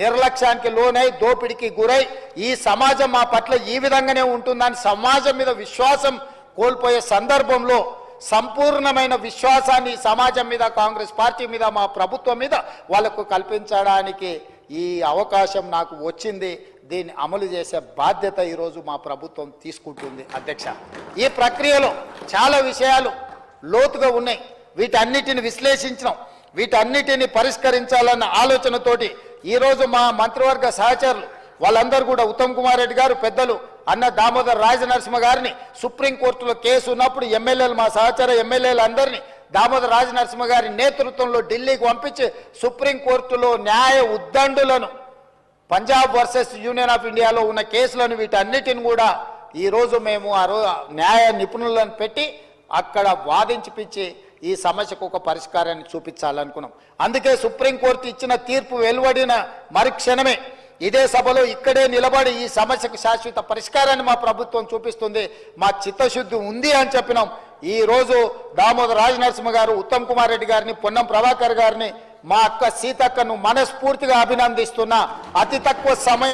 నిర్లక్ష్యానికి లోనై దోపిడికి గురై ఈ సమాజం మా పట్ల ఈ విధంగానే ఉంటుందని సమాజం మీద విశ్వాసం కోల్పోయే సందర్భంలో సంపూర్ణమైన విశ్వాసాన్ని సమాజం మీద కాంగ్రెస్ పార్టీ మీద మా ప్రభుత్వం మీద వాళ్ళకు కల్పించడానికి ఈ అవకాశం నాకు వచ్చింది. దీన్ని అమలు చేసే బాధ్యత ఈరోజు మా ప్రభుత్వం తీసుకుంటుంది. అధ్యక్ష ఈ ప్రక్రియలో చాలా విషయాలు లోతుగా ఉన్నాయి. వీటన్నిటిని విశ్లేషించడం వీటన్నిటిని పరిష్కరించాలన్న ఆలోచనతోటి ఈరోజు మా మంత్రివర్గ సహచరులు వాళ్ళందరూ కూడా ఉత్తమ్ కుమార్ రెడ్డి గారు పెద్దలు అన్న దామోదర్ రాజనరసింహ గారిని సుప్రీంకోర్టులో కేసు ఉన్నప్పుడు ఎమ్మెల్యేలు మా సహచర ఎమ్మెల్యేలు అందరినీ దామోదర్ రాజనరసింహ గారి నేతృత్వంలో ఢిల్లీకి పంపించి సుప్రీంకోర్టులో న్యాయ ఉద్దండులను పంజాబ్ వర్సెస్ యూనియన్ ఆఫ్ ఇండియాలో ఉన్న కేసులను వీటన్నిటిని కూడా ఈరోజు మేము ఆ న్యాయ నిపుణులను పెట్టి అక్కడ వాదించిపించి ఈ సమస్యకు ఒక పరిష్కారాన్ని చూపించాలనుకున్నాం. అందుకే సుప్రీంకోర్టు ఇచ్చిన తీర్పు వెలువడిన మరుక్షణమే ఇదే సభలో ఇక్కడే నిలబడి ఈ సమస్యకు శాశ్వత పరిష్కారాన్ని మా ప్రభుత్వం చూపిస్తుంది మా చిత్తశుద్ధి ఉంది అని చెప్పినాం. ఈ రోజు దామోదర్ రాజనరసింహ గారు ఉత్తమ్ కుమార్ రెడ్డి గారిని పొన్నం ప్రభాకర్ గారిని మా అక్క సీతక్కను మనస్ఫూర్తిగా అభినందిస్తున్నా. అతి తక్కువ సమయం